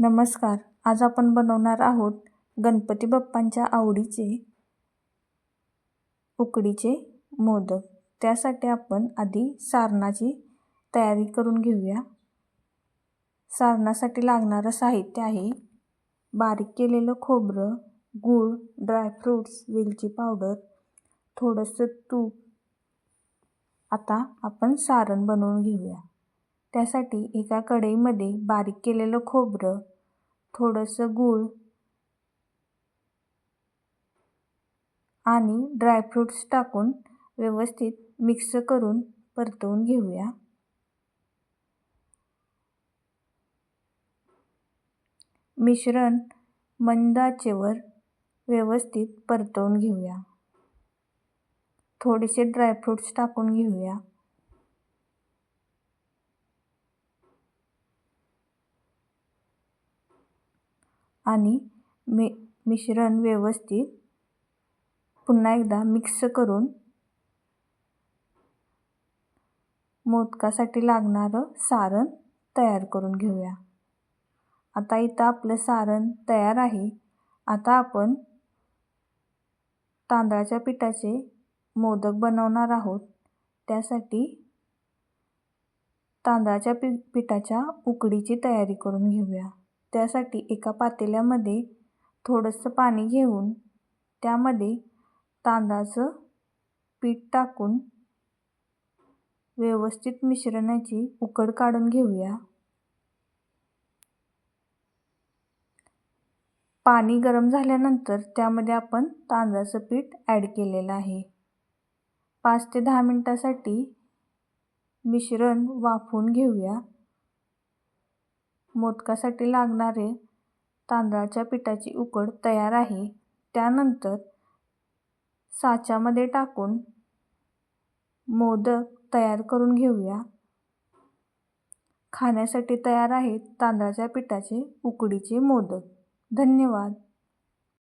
नमस्कार. आज आपण बनवणार आहोत गणपती बाप्पांच्या आवडीचे उकडीचे मोदक. त्यासाठी आपण आधी सारणाची तयारी करून घेऊया. सारणासाठी लागणारं साहित्य आहे बारीक केलेलं खोबरं गूळ ड्रायफ्रूट्स वेलची पावडर थोडंसं तूप. आता आपण सारण बनवून घेऊया. त्यासाठी एका कढईमध्ये बारीक केलेलं खोबरं थोडंसं गूळ आणि ड्रायफ्रूट्स टाकून व्यवस्थित मिक्स करून परतवून घेऊया. मिश्रण मंद आचेवर व्यवस्थित परतवून घेऊया. थोडेसे ड्रायफ्रूट्स टाकून घेऊया. आणि मि मिश्रण व्यवस्थित पुन्हा एकदा मिक्स करून मोदकासाठी लागणारं सारण तयार करून घेऊया. आता इथं आपलं सारण तयार आहे. आता आपण तांदळाच्या पिठाचे मोदक बनवणार आहोत. त्यासाठी तांदळाच्या पि पिठाच्या उकडीची तयारी करून घेऊया. त्यासाठी एका पातेल्यामध्ये थोडंसं पाणी घेऊन त्यामध्ये तांदळाचं पीठ टाकून व्यवस्थित मिश्रणाची उकड काढून घेऊया. पाणी गरम झाल्यानंतर त्यामध्ये आपण तांदळाचं पीठ ॲड केलेलं आहे. पाच ते दहा मिनटासाठी मिश्रण वाफवून घेऊया. मोदकासाठी लागणारे तांदळाच्या पिठाची उकड तयार आहे. त्यानंतर साच्यामध्ये टाकून मोदक तयार करून घेऊया. खाण्यासाठी तयार आहेत तांदळाच्या पिठाचे उकडीचे मोदक. धन्यवाद.